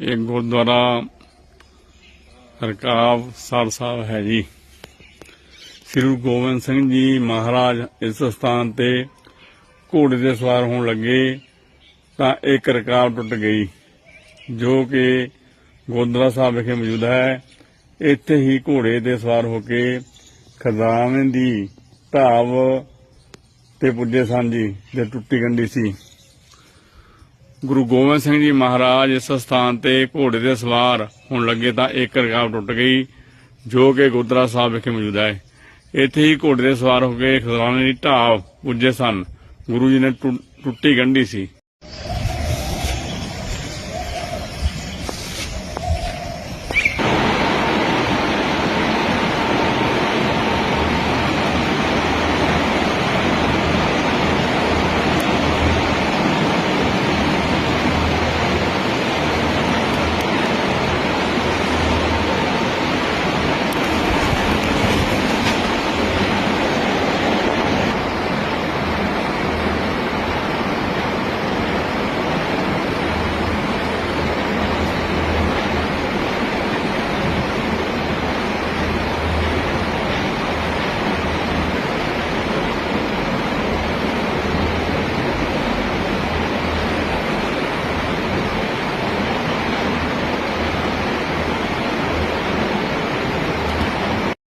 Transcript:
ਇਹ ਗੁਰਦੁਆਰਾ ਰਕਾਬ ਸਰ ਸਾਹਿਬ ਹੈ ਜੀ। ਸ੍ਰੀ ਗੁਰੂ ਗੋਬਿੰਦ ਸਿੰਘ ਜੀ ਮਹਾਰਾਜ ਇਸ ਸਥਾਨ ਤੇ ਘੋੜੇ ਦੇ ਸਵਾਰ ਹੋਣ ਲੱਗੇ ਤਾਂ ਇੱਕ ਰਕਾਬ ਟੁੱਟ ਗਈ, ਜੋ ਕਿ ਗੁਰਦੁਆਰਾ ਸਾਹਿਬ ਵਿਖੇ ਮੌਜੂਦ ਹੈ। ਇੱਥੇ ਹੀ ਘੋੜੇ ਤੇ ਸਵਾਰ ਹੋ ਕੇ ਖਜ਼ਾਨੇ ਦੀ ਢਾਬ ਤੇ ਪੁੱਜੇ ਸਨ ਜੀ ਜੇ ਟੁੱਟੀ ਗੰਢੀ ਸੀ। ਗੁਰੂ ਗੋਬਿੰਦ ਸਿੰਘ ਜੀ ਮਹਾਰਾਜ ਇਸ ਸਥਾਨ ਤੇ ਘੋੜੇ ਦੇ ਸਵਾਰ ਹੋਣ ਲੱਗੇ ਤਾਂ ਇੱਕ ਰਕਾਬ ਟੁੱਟ ਗਈ, ਜੋ ਕਿ ਗੁਰਦੁਆਰਾ ਸਾਹਿਬ ਵਿਖੇ ਮੌਜੂਦ ਹੈ। ਇੱਥੇ ਹੀ ਘੋੜੇ ਦੇ ਸਵਾਰ ਹੋ ਕੇ ਖਜ਼ਾਨੇ ਦੀ ਢਾਬ ਪੁੱਜੇ ਸਨ। ਗੁਰੂ ਜੀ ਨੇ ਟੁੱਟੀ ਗੰਢੀ ਸੀ।